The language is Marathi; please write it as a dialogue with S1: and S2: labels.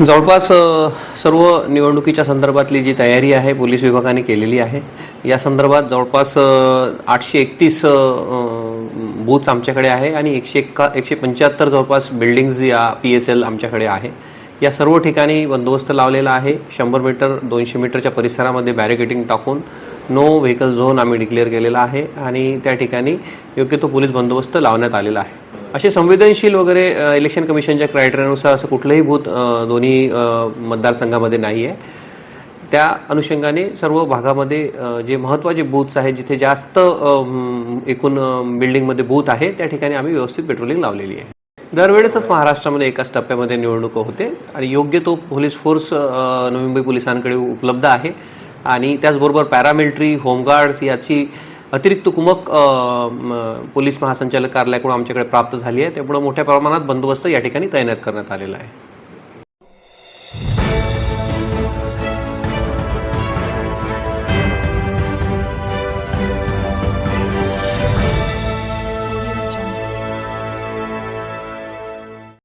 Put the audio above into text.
S1: जवळपास सर्व निवडणुकीच्या संदर्भातली जी तयारी आहे पोलीस विभागाने केलेली आहे या संदर्भात जवळपास आठशे एकतीस बूथ्स आमच्याकडे आहे आणि एकशे एक्का एकशे पंच्याहत्तर जवळपास बिल्डिंग्ज या पी एस एल आमच्याकडे आहे. या सर्व ठिकाणी बंदोबस्त लावलेला आहे. शंभर मीटर दोनशे मीटरच्या परिसरामध्ये बॅरिकेटिंग टाकून नो व्हेकल झोन आम्ही डिक्लेअर केलेला आहे आणि त्या ठिकाणी योग्य तो पोलीस बंदोबस्त लावण्यात आलेला आहे. असे संवेदनशील वगैरे इलेक्शन कमिशनच्या क्रायटेरियानुसार असं कुठलंही बूथ दोन्ही मतदारसंघामध्ये नाही आहे त्या अनुषंगाने सर्व भागामध्ये जे महत्त्वाचे बूथ्स आहेत जिथे जास्त एकूण बिल्डिंगमध्ये बूथ आहे त्या ठिकाणी आम्ही व्यवस्थित पेट्रोलिंग लावलेली आहे. दरवेळेसच महाराष्ट्रामध्ये एकाच टप्प्यामध्ये निवडणूक होते आणि योग्य तो पोलीस फोर्स नवी मुंबई पोलिसांकडे उपलब्ध आहे. आणि त्याचबरोबर पॅरामिलिटरी होमगार्ड्स याची अतिरिक्त कुमक पोलीस महासंचालक कार्यालयाकडून आमच्याकडे प्राप्त झाली आहे. त्यामुळे मोठ्या प्रमाणात बंदोबस्त या ठिकाणी तैनात करण्यात आलेला आहे.